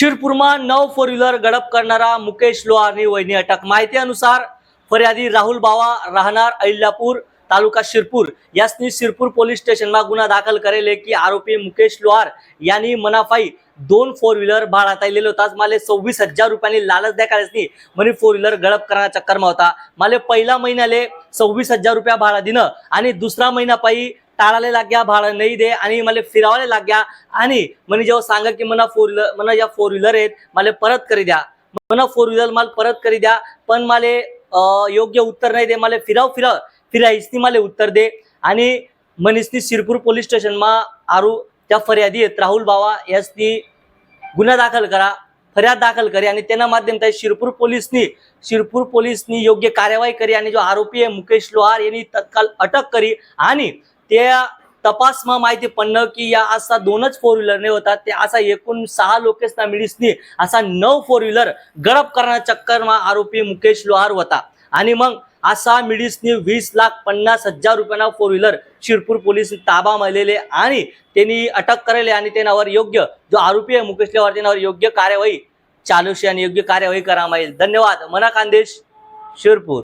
शिरपूरमा नऊ four wheeler गडप करणारा मुकेश लोहारनी वहिनी अटक. माहितीनुसार फर्यादी राहुल बावा राहणार अहिल्यापूर तालुका शिरपूर. यासनी शिरपूर पोलीस स्टेशनमा गुन्हा दाखल करेल की आरोपी मुकेश लोहार यांनी मनाफाई दोन फोर व्हीलर भाडात आलेले होताच मला सव्वीस हजार रुपयांनी लालच द्या नाही म्हणजे फोर व्हीलर गडप करण्याचा चक्करमा होता. मला पहिला महिन्याले सव्वीस हजार रुपया भाडा दिनं आणि दुसरा महिना पायी टाळाले लाग्या भाडं नाही दे आणि मला फिरावाले लाग्या आणि म्हणे जेव्हा सांगा की मला फोर व्हीलर मला या फोर व्हीलर आहेत मला परत करी द्या. मला फोर व्हीलर मला परत करी द्या पण मला योग्य उत्तर नाही दे मला फिराव फिराव फिरायसनी मला उत्तर दे. आणि मनीषनी शिरपूर पोलीस स्टेशनमा आरू त्या फर्यादी आहेत राहुल बावा यासनी गुन्हा दाखल करा फर्याद दाखल करी आणि त्यांना माध्यम शिरपूर पोलीसनी शिरपूर पोलीसनी योग्य कार्यवाही करी आणि जो आरोपी आहे मुकेश लोहार यांनी तत्काळ अटक करी आणि त्या तपासमा माहिती पडणं की या असा दोनच फोर व्हीलर नाही होता. ते असा एकूण सहा लोकेसना मिळीसनी असा नऊ फोर व्हीलर गडप करण्याच्या चक्करमा आरोपी मुकेश लोहार होता. आणि मग असा मिडीसनी वीस लाख पन्नास हजार रुपयांना फोर व्हीलर शिरपूर पोलीस ताबा मिळलेले आणि त्यांनी अटक करेले आणि त्यांच्यावर योग्य जो आरोपी आहे मुकेश लोहार त्यांच्यावर योग्य कार्यवाही चालूशी आणि योग्य कार्यवाही करा माहील धन्यवाद. मना खानदेश शिरपूर.